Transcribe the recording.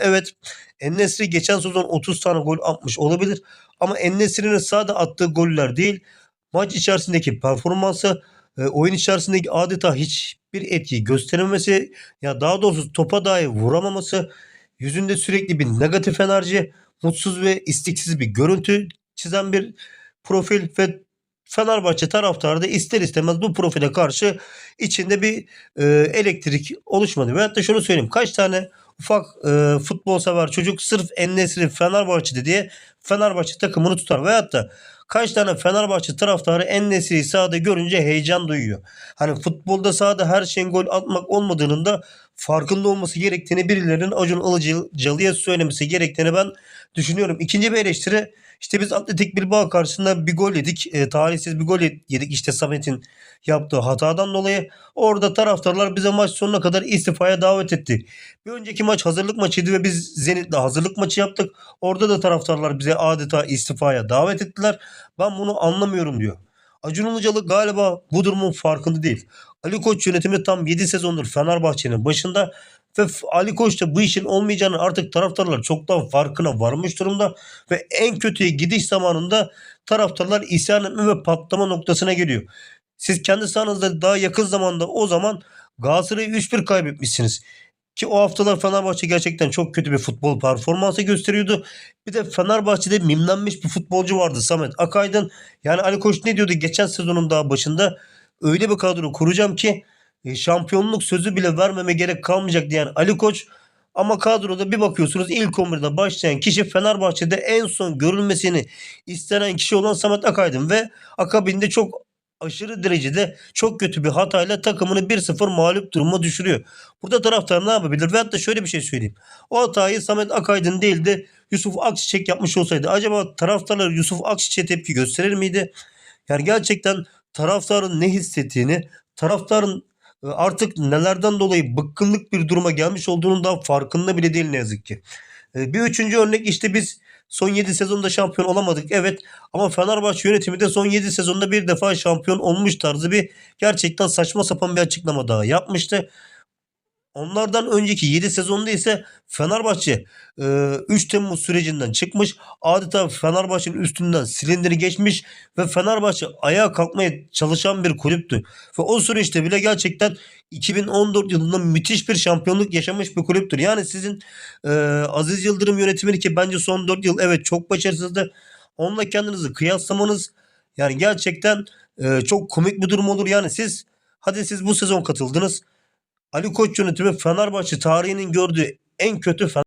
Evet Ennesri geçen sezon 30 tane gol atmış olabilir. Ama Ennesri'nin sahada attığı goller değil maç içerisindeki performansı e, oyun içerisindeki adeta hiçbir etki gösterememesi ya daha doğrusu topa dahi vuramaması yüzünde sürekli bir negatif enerji mutsuz ve istiksiz bir görüntü çizen bir profil ve Fenerbahçe taraftarı da ister istemez bu profile karşı içinde bir e, elektrik oluşmadı. Veyahut da şunu söyleyeyim. Kaç tane ufak e, futbol sever çocuk sırf Ennesri Fenerbahçe'de diye Fenerbahçe takımını tutar. Veyahut da kaç tane Fenerbahçe taraftarı Ennesri'yi sahada görünce heyecan duyuyor. Hani futbolda sahada her şeyin gol atmak olmadığının da farkında olması gerektiğini birilerinin Acun Ilıcalı'ya söylemesi gerektiğini ben düşünüyorum. İkinci bir eleştiri işte biz Atletik Bilbao karşısında bir gol yedik. E, talihsiz bir gol yedik işte Samet'in yaptığı hatadan dolayı. Orada taraftarlar bize maç sonuna kadar istifaya davet etti. Bir önceki maç hazırlık maçıydı ve biz Zenit'le hazırlık maçı yaptık. Orada da taraftarlar bize adeta istifaya davet ettiler. Ben bunu anlamıyorum diyor. Acun Ilıcalı galiba bu durumun farkında değil. Ali Koç yönetimi tam 7 sezondur Fenerbahçe'nin başında ve Ali Koç da bu işin olmayacağını artık taraftarlar çoktan farkına varmış durumda ve en kötüye gidiş zamanında taraftarlar isyan etme ve patlama noktasına geliyor. Siz kendi sahanızda daha yakın zamanda o zaman Galatasaray'ı 3-1 kaybetmişsiniz. Ki o haftalar Fenerbahçe gerçekten çok kötü bir futbol performansı gösteriyordu. Bir de Fenerbahçe'de mimlenmiş bir futbolcu vardı Samet Akaydın. Yani Ali Koç ne diyordu geçen sezonun daha başında? Öyle bir kadro kuracağım ki e, şampiyonluk sözü bile vermeme gerek kalmayacak diyen Ali Koç ama kadroda bir bakıyorsunuz ilk 11'de başlayan kişi Fenerbahçe'de en son görülmesini istenen kişi olan Samet Akaydın ve akabinde çok aşırı derecede çok kötü bir hatayla takımını 1-0 mağlup duruma düşürüyor. Burada taraftar ne yapabilir? Veyahut da şöyle bir şey söyleyeyim. O hatayı Samet Akaydın değil de Yusuf Akçiçek yapmış olsaydı acaba taraftarlar Yusuf Akçiçek'e tepki gösterir miydi? Yani gerçekten taraftarın ne hissettiğini, taraftarın e, artık nelerden dolayı bıkkınlık bir duruma gelmiş olduğunun da farkında bile değil ne yazık ki. E, bir üçüncü örnek işte biz son 7 sezonda şampiyon olamadık. Evet ama Fenerbahçe yönetimi de son 7 sezonda bir defa şampiyon olmuş tarzı bir gerçekten saçma sapan bir açıklama daha yapmıştı. Onlardan önceki 7 sezonda ise Fenerbahçe e, 3 Temmuz sürecinden çıkmış. Adeta Fenerbahçe'nin üstünden silindiri geçmiş ve Fenerbahçe ayağa kalkmaya çalışan bir kulüptü. Ve o süreçte bile gerçekten 2014 yılında müthiş bir şampiyonluk yaşamış bir kulüptür. Yani sizin e, Aziz Yıldırım yönetimini ki bence son 4 yıl evet çok başarısızdı. Onunla kendinizi kıyaslamanız yani gerçekten e, çok komik bir durum olur. Yani siz hadi siz bu sezon katıldınız. Ali Koç yönetimi Fenerbahçe tarihinin gördüğü en kötü